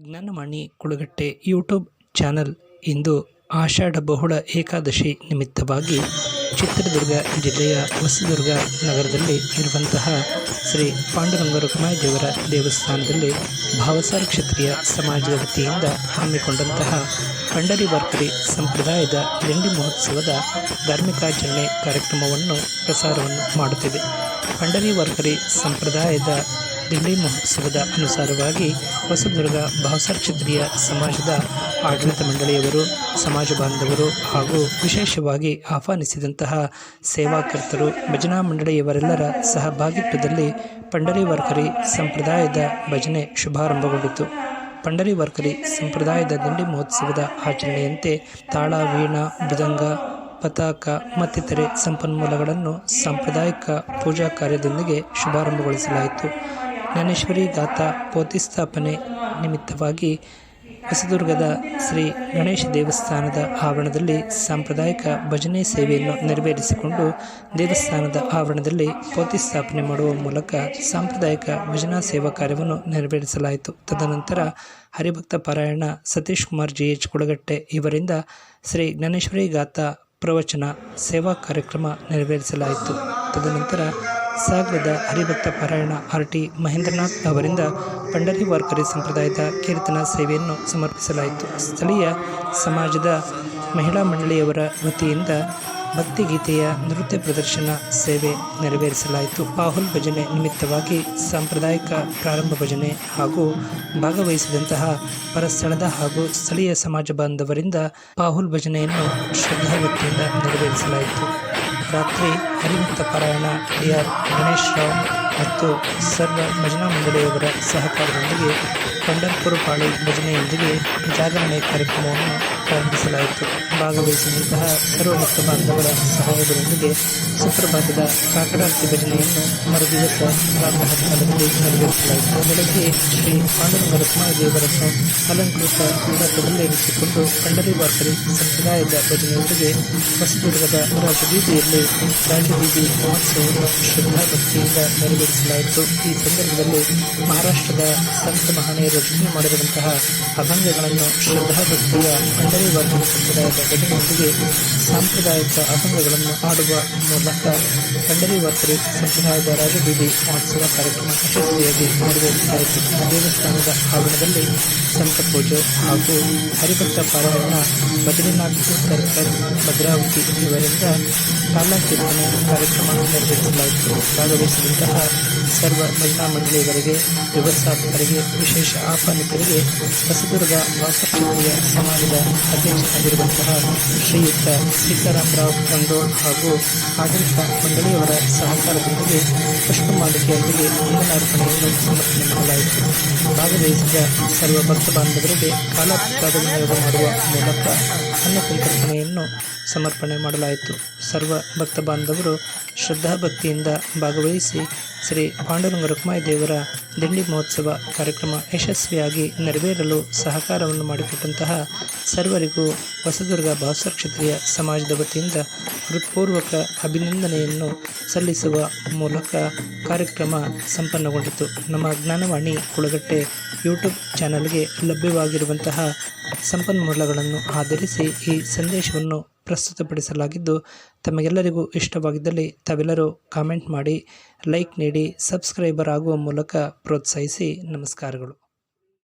Gyan Vani Kulagatte YouTube channel ಇಂದು ಆಷಾಢ ಬಹುಳ ಏಕಾದಶಿ ನಿಮಿತ್ತವಾಗಿ ಚಿತ್ರದುರ್ಗ ಜಿಲ್ಲೆಯ ಹೊಸದುರ್ಗ ನಗರದಲ್ಲಿ ಇರುವಂತಹ ಶ್ರೀ ಪಾಂಡುರಂಗ ರುಕ್ಮಾಯಿದೇವರ ದೇವಸ್ಥಾನದಲ್ಲಿ ಭಾವಸಾರ ಕ್ಷತ್ರಿಯ ಸಮಾಜದ ವತಿಯಿಂದ ಹಮ್ಮಿಕೊಂಡಂತಹ ಪಂಡರಿ ವಾರ್ಕರಿ ಸಂಪ್ರದಾಯದ ಲಿಂಡಿ ಮಹೋತ್ಸವದ ಧಾರ್ಮಿಕಾಚರಣೆ ಕಾರ್ಯಕ್ರಮವನ್ನು ಪ್ರಸಾರವನ್ನು ಮಾಡುತ್ತಿದೆ. ಪಂಡರಿ ವರ್ಕರಿ ಸಂಪ್ರದಾಯದ ದಿಂಡಿ ಮಹೋತ್ಸವದ ಅನುಸಾರವಾಗಿ ಹೊಸದುರ್ಗ ಕ್ಷತ್ರಿಯ ಸಮಾಜದ ಆಡಳಿತ ಮಂಡಳಿಯವರು, ಸಮಾಜ ಬಾಂಧವರು ಹಾಗೂ ವಿಶೇಷವಾಗಿ ಆಹ್ವಾನಿಸಿದಂತಹ ಸೇವಾಕರ್ತರು, ಭಜನಾ ಮಂಡಳಿಯವರೆಲ್ಲರ ಸಹಭಾಗಿತ್ವದಲ್ಲಿ ಪಂಡರಿ ವಾರ್ಕರಿ ಸಂಪ್ರದಾಯದ ಭಜನೆ ಶುಭಾರಂಭಗೊಂಡಿತು. ಪಂಡರಿ ವಾರ್ಕರಿ ಸಂಪ್ರದಾಯದ ದಂಡಿ ಮಹೋತ್ಸವದ ಆಚರಣೆಯಂತೆ ತಾಳ, ವೀಣಾ, ಮೃದಂಗ, ಪತಾಕ ಮತ್ತಿತರೆ ಸಂಪನ್ಮೂಲಗಳನ್ನು ಸಾಂಪ್ರದಾಯಿಕ ಪೂಜಾ ಕಾರ್ಯದೊಂದಿಗೆ ಶುಭಾರಂಭಗೊಳಿಸಲಾಯಿತು. ಜ್ಞಾನೇಶ್ವರಿ ಗಾಥಾ ಪೋತಿಸ್ಥಾಪನೆ ನಿಮಿತ್ತವಾಗಿ ಹೊಸದುರ್ಗದ ಶ್ರೀ ಗಣೇಶ ದೇವಸ್ಥಾನದ ಆವರಣದಲ್ಲಿ ಸಾಂಪ್ರದಾಯಿಕ ಭಜನೆ ಸೇವೆಯನ್ನು ನೆರವೇರಿಸಿಕೊಂಡು ದೇವಸ್ಥಾನದ ಆವರಣದಲ್ಲಿ ಪೋತಿಸ್ಥಾಪನೆ ಮಾಡುವ ಮೂಲಕ ಸಾಂಪ್ರದಾಯಿಕ ಭಜನಾ ಸೇವಾ ಕಾರ್ಯವನ್ನು ನೆರವೇರಿಸಲಾಯಿತು. ತದನಂತರ ಹರಿಭಕ್ತ ಪಾರಾಯಣ ಸತೀಶ್ ಕುಮಾರ್ ಜಿ ಎಚ್ ಕುಳಗಟ್ಟೆ ಇವರಿಂದ ಶ್ರೀ ಜ್ಞಾನೇಶ್ವರಿ ಗಾಥಾ ಪ್ರವಚನ ಸೇವಾ ಕಾರ್ಯಕ್ರಮ ನೆರವೇರಿಸಲಾಯಿತು. ತದನಂತರ ಸಾಗರದ ಹರಿಭಕ್ತ ಪಾರಾಯಣ ಆರ್ ಟಿ ಮಹೇಂದ್ರನಾಥ್ ಅವರಿಂದ ಪಂಡರಿ ವಾರ್ಕರಿ ಸಂಪ್ರದಾಯದ ಕೀರ್ತನ ಸೇವೆಯನ್ನು ಸಮರ್ಪಿಸಲಾಯಿತು. ಸ್ಥಳೀಯ ಸಮಾಜದ ಮಹಿಳಾ ಮಂಡಳಿಯವರ ವತಿಯಿಂದ ಭಕ್ತಿಗೀತೆಯ ನೃತ್ಯ ಪ್ರದರ್ಶನ ಸೇವೆ ನೆರವೇರಿಸಲಾಯಿತು. ಪಾಹುಲ್ ಭಜನೆ ನಿಮಿತ್ತವಾಗಿ ಸಾಂಪ್ರದಾಯಿಕ ಪ್ರಾರಂಭ ಭಜನೆ ಹಾಗೂ ಭಾಗವಹಿಸಿದಂತಹ ಪರಸ್ಥಳದ ಹಾಗೂ ಸ್ಥಳೀಯ ಸಮಾಜ ಬಾಂಧವರಿಂದ ಪಾಹುಲ್ ಭಜನೆಯನ್ನು ಶ್ರದ್ಧಾಭಕ್ತಿಯಿಂದ ನೆರವೇರಿಸಲಾಯಿತು. ರಾತ್ರಿ ಹರಿಭಕ್ತ ಪಾರಾಯಣ ಡಿ ಆರ್ ಗಣೇಶ್ ರಾವ್ ಮತ್ತು ಸರ್ವ ಭಜನಾ ಮಂಡಳಿಯವರ ಸಹಕಾರದೊಂದಿಗೆ ಪಂಡರ್ಪುರ ಪಾಳಿ ಭಜನೆಯೊಂದಿಗೆ ಜಾಗರಣೆ ಕಾರ್ಯಕ್ರಮವನ್ನು ಪ್ರಾರಂಭಿಸಲಾಯಿತು. ಭಾಗವಹಿಸಿದಂತಹ ಸರ್ವ ಭಕ್ತ ಬಾಂಧವರ ಸಹಾಯದೊಂದಿಗೆ ಸುಪ್ರಭಾತದ ಕಾಕಡಾರ್ತಿ ಭಜನೆಯನ್ನು ಮರುದಿವಸ ಪ್ರಾರಂಭದಲ್ಲಿ ನೆರವೇರಿಸಲಾಯಿತು. ಬೆಳಗ್ಗೆ ಶ್ರೀ ಪಾಂಡುರಂಗ ರುಕ್ಮಾದೇವರನ್ನು ಅಲಂಕೃತ ಮಂಟಪದಲ್ಲಿ ಇರಿಸಿಕೊಂಡು ಪಂಡರಿ ವಾರ್ಕರಿ ಸಂಪ್ರದಾಯದ ಭಜನೆಯೊಂದಿಗೆ ಹೊಸದುರ್ಗದ ರಾಜಬೀದಿಯಲ್ಲಿ ರಾಜಬೀದಿ ಮಹೋತ್ಸವವನ್ನು ಶ್ರದ್ಧಾಭಕ್ತಿಯಿಂದ ನೆರವೇರಿಸಲಾಯಿತು. ಈ ಸಂದರ್ಭದಲ್ಲಿ ಮಹಾರಾಷ್ಟ್ರದ ಸಂತ ಮಹನೀಯರು ರಚನೆ ಮಾಡಿರುವಂತಹ ಅಭಂಗಗಳನ್ನು ಶ್ರದ್ಧಾಭಕ್ತಿಯ ವಾರ್ಕರಿ ಸಂಪ್ರದಾಯದ ಭಜನೆಯೊಂದಿಗೆ ಸಾಂಪ್ರದಾಯಿಕ ಅಭಂಗಗಳನ್ನು ಆಡುವ ಮೂಲಕ ಪಂಡರಿ ವರ್ತರಿ ಸಂಪ್ರದಾಯದ ರಾಜಬೀದಿ ಮಹೋತ್ಸವ ಕಾರ್ಯಕ್ರಮ ಯಶಸ್ವಿಯಾಗಿ ನೆರವೇರಿಸಲಾಯಿತು. ದೇವಸ್ಥಾನದ ಆವರಣದಲ್ಲಿ ಸಂತ ಪೂಜೆ ಹಾಗೂ ಹರಿಭಕ್ತ ಪಾರಾಯಣ ಬದ್ರಿನಾಥ್ ಕರ್ಕರ್ ಭದ್ರಾವತಿ ಇವರಿಂದ ಕಾಲಕೀರ್ತನೆ ಕಾರ್ಯಕ್ರಮ ನೆರವೇರಿಸಲಾಯಿತು. ಭಾಗವಹಿಸಿದಂತಹ ಸರ್ವ ಮಹಿಳಾ ಮಂಡಳಿಯವರಿಗೆ ವ್ಯವಸ್ಥಾಪಕರಿಗೆ, ವಿಶೇಷ ಆಹ್ವಾನಿತರಿಗೆ ಹೊಸದುರ್ಗ ವಾಸಕ್ಷತ್ರಿಯ ಸಮಾಜದ ಅಧ್ಯಕ್ಷರಾಗಿರುವಂತಹ ಶ್ರೀಯುಕ್ತ ಸೀತಾರಾಮರಾವ್ ರಂಗೋಡ್ ಹಾಗೂ ಆಡಳಿತ ಮಂಡಳಿಯವರ ಸಹಕಾರದೊಂದಿಗೆ ಪುಷ್ಪಮಾಲಿಕೆಯೊಂದಿಗೆ ಮಂಗಳಾರ್ಪಣೆಯನ್ನು ಸಮರ್ಪಣೆ ಮಾಡಲಾಯಿತು. ಭಾಗವಹಿಸಿದ ಸರ್ವ ಭಕ್ತ ಬಾಂಧವರಿಗೆ ಕಾಲಪ್ರಸಾದ ವಿನಿಯೋಗ ಮಾಡುವ ಮೂಲಕ ಅನ್ನ ಸಮರ್ಪಣೆ ಮಾಡಲಾಯಿತು. ಸರ್ವ ಭಕ್ತ ಬಾಂಧವರು ಶ್ರದ್ಧಾಭಕ್ತಿಯಿಂದ ಭಾಗವಹಿಸಿ ಶ್ರೀ ಪಾಂಡುರಂಗ ರುಕ್ಮಾಯಿ ದೇವರ ದಿಂಡಿ ಮಹೋತ್ಸವ ಕಾರ್ಯಕ್ರಮ ಯಶಸ್ವಿಯಾಗಿ ನೆರವೇರಲು ಸಹಕಾರವನ್ನು ಮಾಡಿಕೊಟ್ಟಂತಹ ಸರ್ವರಿಗೂ ಹೊಸದುರ್ಗ ಭಾವಸಾರ ಕ್ಷತ್ರಿಯ ಸಮಾಜದ ವತಿಯಿಂದ ಹೃತ್ಪೂರ್ವಕ ಅಭಿನಂದನೆಯನ್ನು ಸಲ್ಲಿಸುವ ಮೂಲಕ ಕಾರ್ಯಕ್ರಮ ಸಂಪನ್ನಗೊಂಡಿತು. ನಮ್ಮ ಜ್ಞಾನವಾಣಿ ಕುಳಗಟ್ಟೆ ಯೂಟ್ಯೂಬ್ ಚಾನಲ್ಗೆ ಲಭ್ಯವಾಗಿರುವಂತಹ ಸಂಪನ್ಮೂಲಗಳನ್ನು ಆಧರಿಸಿ ಈ ಸಂದೇಶವನ್ನು ಪ್ರಸ್ತುತಪಡಿಸಲಾಗಿದ್ದು ತಮಗೆಲ್ಲರಿಗೂ ಇಷ್ಟವಾಗಿದ್ದಲ್ಲಿ ತಾವೆಲ್ಲರೂ ಕಾಮೆಂಟ್ ಮಾಡಿ ಲೈಕ್ ನೀಡಿ ಸಬ್ಸ್ಕ್ರೈಬರ್ ಆಗುವ ಮೂಲಕ ಪ್ರೋತ್ಸಾಹಿಸಿ. ನಮಸ್ಕಾರಗಳು.